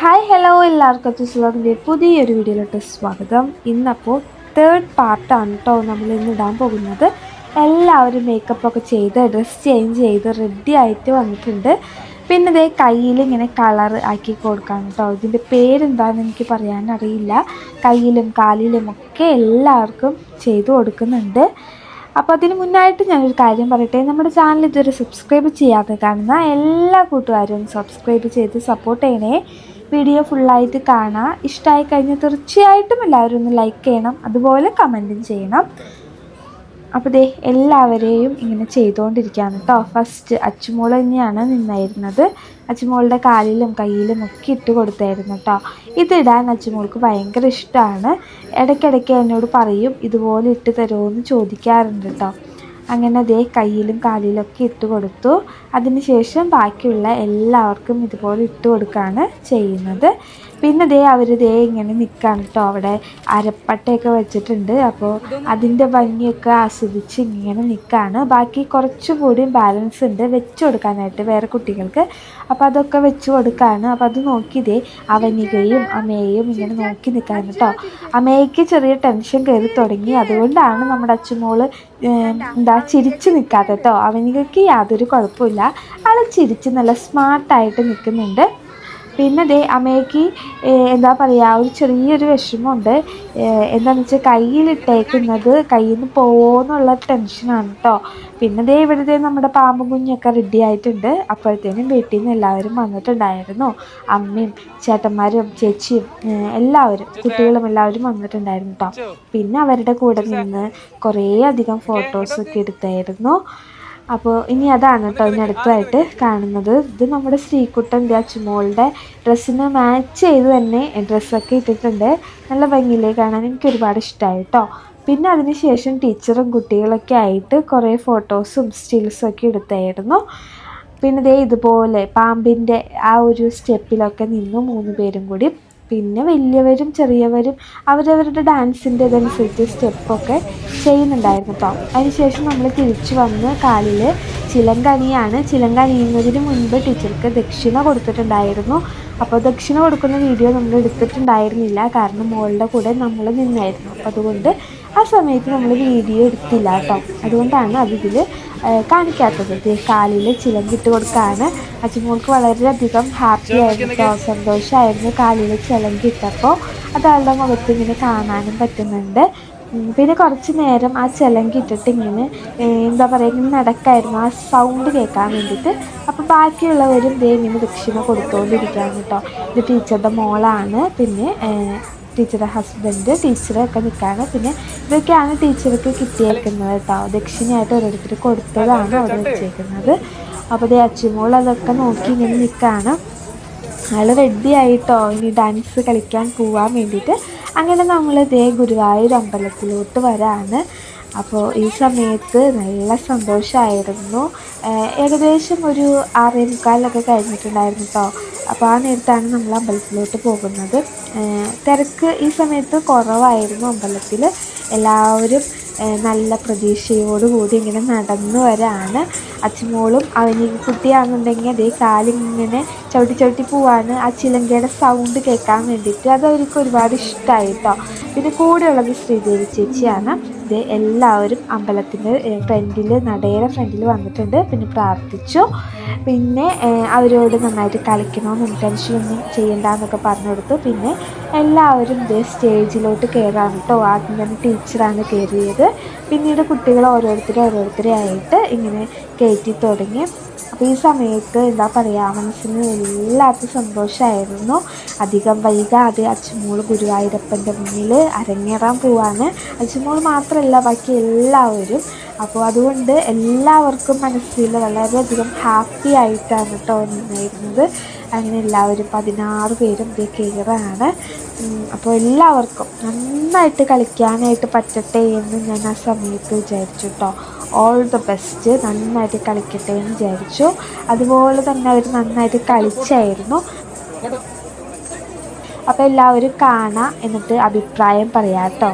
Hi hello എല്ലാവർക്കും. തുസ്ലോഗിന്റെ പുതിയൊരു വീഡിയോയിലോട്ട് സ്വാഗതം. ഇന്നപ്പോൾ തേർഡ് പാർട്ടാണ് കേട്ടോ നമ്മൾ ഇന്ന് ഇടാൻ പോകുന്നത്. എല്ലാവരും മേക്കപ്പ് ഒക്കെ ചെയ്ത് ഡ്രസ്സ് ചേഞ്ച് ചെയ്ത് റെഡി ആയിട്ട് വന്നിട്ടുണ്ട്. പിന്നെ ഇതേ കയ്യിൽ ഇങ്ങനെ കളർ ആക്കി കൊടുക്കാം കേട്ടോ ഇതിന്റെ പേരെന്താണെന്ന് എനിക്ക് പറയാനറിയില്ല കയ്യിലും കാലിലും ഒക്കെ എല്ലാവർക്കും ചെയ്തു കൊടുക്കുന്നുണ്ട്. അപ്പോൾ അതിന് മുന്നായിട്ട് ഞാനൊരു കാര്യം പറയട്ടെ. നമ്മുടെ ചാനൽ ഇതുവരെ സബ്സ്ക്രൈബ് ചെയ്യാതെ കാണുന്ന എല്ലാ കൂട്ടുകാരും സബ്സ്ക്രൈബ് ചെയ്ത് സപ്പോർട്ട് ചെയ്യണേ. വീഡിയോ ഫുള്ളായിട്ട് കാണാം. ഇഷ്ടമായി കഴിഞ്ഞാൽ തീർച്ചയായിട്ടും എല്ലാവരും ഒന്ന് ലൈക്ക് ചെയ്യണം. അതുപോലെ കമന്റും ചെയ്യണം. അപ്പോൾ ദേ എല്ലാവരെയും ഇങ്ങനെ ചെയ്തുകൊണ്ടിരിക്കുകയാണ് കേട്ടോ ഫസ്റ്റ് അച്ചുമോൾ തന്നെയാണ് നിന്നായിരുന്നത്. അച്ചുമോളുടെ കാലിലും കയ്യിലും ഒക്കെ ഇട്ട് കൊടുത്തായിരുന്നു കേട്ടോ ഇതിടാൻ അച്ചുമോൾക്ക് ഭയങ്കര ഇഷ്ടമാണ് ഇടയ്ക്കിടയ്ക്ക് എന്നോട് പറയും ഇതുപോലെ ഇട്ട് തരുമോ? എന്ന് ചോദിക്കാറുണ്ട് കേട്ടോ അങ്ങനെ അതേ കയ്യിലും കാലിലൊക്കെ ഇട്ട് കൊടുത്തു. അതിനുശേഷം ബാക്കിയുള്ള എല്ലാവർക്കും ഇതുപോലെ ഇട്ട് കൊടുക്കുകയാണ് ചെയ്യുന്നത്. പിന്നെ ദേ അവർ ദേ ഇങ്ങനെ നിൽക്കുകയാണ് കേട്ടോ അവിടെ അരപ്പട്ടയൊക്കെ വെച്ചിട്ടുണ്ട്. അപ്പോൾ അതിന്റെ ഭംഗിയൊക്കെ ആസ്വദിച്ച് ഇങ്ങനെ നിൽക്കുകയാണ് ബാക്കി കുറച്ചുകൂടി ബാലൻസ് ഉണ്ട് വെച്ച് കൊടുക്കാനായിട്ട് വേറെ കുട്ടികൾക്ക്. അപ്പോൾ അതൊക്കെ വെച്ച് കൊടുക്കുകയാണ് അപ്പോൾ അത് നോക്കി ദേ അവനികയും അമ്മയെയും ഇങ്ങനെ നോക്കി നിൽക്കാൻ കേട്ടോ അമ്മയ്ക്ക് ചെറിയ ടെൻഷൻ കയറി തുടങ്ങി. അതുകൊണ്ടാണ് നമ്മുടെ അച്ഛമോൾ എന്താ ചിരിച്ച് നിൽക്കാതെ കേട്ടോ അവനികയ്ക്ക് യാതൊരു കുഴപ്പമില്ല. ആൾ ചിരിച്ച് നല്ല സ്മാർട്ടായിട്ട് നിൽക്കുന്നുണ്ട് പിന്നെ ദേ അമ്മയ്ക്ക് എന്താ പറയുക ഒരു ചെറിയൊരു വിഷമമുണ്ട്. എന്താണെന്ന് വെച്ചാൽ കയ്യിലിട്ടേക്കുന്നത് കയ്യിൽ നിന്ന് പോകുമെന്നുള്ള ടെൻഷനാണ് കേട്ടോ പിന്നെ ദേ ഇവിടുത്തെ നമ്മുടെ പാമ്പും കുഞ്ഞൊക്കെ റെഡി ആയിട്ടുണ്ട്. അപ്പോഴത്തേനും വീട്ടിൽ നിന്ന് എല്ലാവരും വന്നിട്ടുണ്ടായിരുന്നു. അമ്മയും ചേട്ടന്മാരും ചേച്ചിയും എല്ലാവരും കുട്ടികളും എല്ലാവരും വന്നിട്ടുണ്ടായിരുന്നു കേട്ടോ പിന്നെ അവരുടെ കൂടെ നിന്ന് കുറേ അധികം ഫോട്ടോസൊക്കെ എടുത്തായിരുന്നു. അപ്പോൾ ഇനി അതാണ് കേട്ടോ ഇനി അടുത്തതായിട്ട് കാണുന്നത്. ഇത് നമ്മുടെ ശ്രീകുട്ടന്റെ അച്ചുമോളുടെ ഡ്രസ്സിന് മാച്ച് ചെയ്ത് തന്നെ ഡ്രസ്സൊക്കെ ഇട്ടിട്ടുണ്ട്. നല്ല ഭംഗിയിലേ കാണാൻ? എനിക്ക് ഒരുപാട് ഇഷ്ടമായി കേട്ടോ പിന്നെ അതിനുശേഷം ടീച്ചറും കുട്ടികളൊക്കെ ആയിട്ട് കുറേ ഫോട്ടോസും സ്റ്റിൽസും ഒക്കെ എടുത്തായിരുന്നു. പിന്നെ ദേ ഇതുപോലെ പാമ്പിന്റെ ആ ഒരു സ്റ്റെപ്പിലൊക്കെ നിന്നു മൂന്ന് പേരും കൂടി പിന്നെ വലിയവരും ചെറിയവരും അവരവരുടെ ഡാൻസിന്റെ ഇതനുസരിച്ച് സ്റ്റെപ്പൊക്കെ ചെയ്യുന്നുണ്ടായിരുന്നു കേട്ടോ അതിനുശേഷം നമ്മൾ തിരിച്ചു വന്ന് കാലിൽ ചിലങ്കനിയാണ്. ചിലങ്കനിയുന്നതിന് മുൻപ് ടീച്ചർക്ക് ദക്ഷിണ കൊടുത്തിട്ടുണ്ടായിരുന്നു. അപ്പോൾ ദക്ഷിണ കൊടുക്കുന്ന വീഡിയോ നമ്മൾ എടുത്തിട്ടുണ്ടായിരുന്നില്ല. കാരണം മോളുടെ കൂടെ നമ്മൾ നിന്നായിരുന്നു. അപ്പോൾ അതുകൊണ്ട് ആ സമയത്ത് നമ്മൾ വീഡിയോ എടുത്തില്ല കേട്ടോ അതുകൊണ്ടാണ് അതിൽ കാണിക്കാത്തത്. കാലിൽ ചിലങ്കിട്ട് കൊടുക്കാണ്. അച്ഛമോൾക്ക് വളരെയധികം ഹാപ്പി ആയിരുന്നു സന്തോഷമായിരുന്നു കാലിൽ ചിലങ്കിട്ടപ്പോൾ അത് ആളുടെ മുഖത്ത് ഇങ്ങനെ കാണാനും പറ്റുന്നുണ്ട്. പിന്നെ കുറച്ച് നേരം ആ ചിലം കിട്ടിട്ട് ഇങ്ങനെ എന്താ പറയുക ഇങ്ങനെ നടക്കായിരുന്നു. ആ സൗണ്ട് കേൾക്കാൻ വേണ്ടിയിട്ട്. അപ്പോൾ ബാക്കിയുള്ളവരും ദേ ഇങ്ങനെ ദക്ഷിണ കൊടുത്തുകൊണ്ടിരിക്കുകയാണ് കേട്ടോ ഇത് ടീച്ചറുടെ മോളാണ്. പിന്നെ ടീച്ചറുടെ ഹസ്ബൻഡ് ടീച്ചറൊക്കെ നിൽക്കുകയാണ് പിന്നെ ഇതൊക്കെയാണ് ടീച്ചർക്ക് കിട്ടിയേക്കുന്നത് കേട്ടോ. ദക്ഷിണയായിട്ട് ഓരോരുത്തർ കൊടുത്തതാണ് അവിടെ വെച്ചേക്കുന്നത്. അപ്പോൾ ദേ അച്ചുമോൾ അതൊക്കെ നോക്കി ഇങ്ങനെ നിൽക്കുകയാണ് അയാൾ റെഡി ആയിട്ടോ? ഇനി ഡാൻസ് കളിക്കാൻ പോവാൻ വേണ്ടിയിട്ട്. അങ്ങനെ നമ്മൾ ഇതേ ഗുരുവായൂർ അമ്പലത്തിലോട്ട് വരാണ്. അപ്പോൾ ഈ സമയത്ത് നല്ല സന്തോഷമായിരുന്നു ഏകദേശം ഒരു ആറേ മുക്കാലൊക്കെ കഴിഞ്ഞിട്ടുണ്ടായിരുന്നു കേട്ടോ അപ്പോൾ ആ നേരത്താണ് നമ്മൾ അമ്പലത്തിലോട്ട് പോകുന്നത്. തിരക്ക് ഈ സമയത്ത് കുറവായിരുന്നു അമ്പലത്തിൽ എല്ലാവരും നല്ല പ്രതീക്ഷയോടുകൂടി ഇങ്ങനെ നടന്നു വരാണ്. അച്ഛമോളും അവനി കുട്ടിയാണെന്നുണ്ടെങ്കിൽ അതേ കാലിങ്ങനെ ചവിട്ടി ചവിട്ടി പോവാണ്. ആ ചിലങ്കയുടെ സൗണ്ട് കേൾക്കാൻ വേണ്ടിയിട്ട്. അത് അവർക്ക് ഒരുപാട് ഇഷ്ടമായി കേട്ടോ പിന്നെ കൂടെയുള്ളത് ശ്രീദേവി ചേച്ചിയാണ്. ഇത് എല്ലാവരും അമ്പലത്തിന്റെ ഫ്രണ്ടിൽ നടയുടെ ഫ്രണ്ടിൽ വന്നിട്ടുണ്ട്. പിന്നെ പ്രാർത്ഥിച്ചു. പിന്നെ അവരോട് നന്നായിട്ട് കളിക്കണമെന്നും ടെൻഷനൊന്നും ചെയ്യണ്ടെന്നൊക്കെ പറഞ്ഞു കൊടുത്തു പിന്നെ എല്ലാവരും ഇതേ സ്റ്റേജിലോട്ട് കയറാണ് കേട്ടോ. ആദ്യം തന്നെ ടീച്ചറാണ് കയറിയത്. പിന്നീട് കുട്ടികൾ ഓരോരുത്തരും ഓരോരുത്തരെ ആയിട്ട് ഇങ്ങനെ കയറ്റി തുടങ്ങി. അപ്പോൾ ഈ സമയത്ത് എന്താ പറയുക മനസ്സിന് എല്ലാവർക്കും സന്തോഷമായിരുന്നു അധികം വൈകാതെ അച്ഛമോൾ ഗുരുവായൂരപ്പന്റെ മുന്നിൽ അരങ്ങേറാൻ പോവാണ്. അച്ഛമോൾ മാത്രമല്ല ബാക്കി എല്ലാവരും. അപ്പോൾ അതുകൊണ്ട് എല്ലാവർക്കും മനസ്സിൽ വളരെയധികം ഹാപ്പി ആയിട്ടാണ് കേട്ടോ ഉണ്ടായിരുന്നത് അങ്ങനെ എല്ലാവരും പതിനാറ് പേരും ഇതേ കയറാണ് അപ്പോൾ എല്ലാവർക്കും നന്നായിട്ട് കളിക്കാനായിട്ട് പറ്റട്ടെ എന്ന് ഞാൻ ആ സമയത്ത് വിചാരിച്ചു കേട്ടോ. ഓൾ ദ ബെസ്റ്റ് നന്നായിട്ട് കളിക്കട്ടെ എന്ന് വിചാരിച്ചു. അതുപോലെ തന്നെ അവർ നന്നായിട്ട് കളിച്ചായിരുന്നു. അപ്പോൾ എല്ലാവരും കാണാം എന്നിട്ട് അഭിപ്രായം പറയാം കേട്ടോ.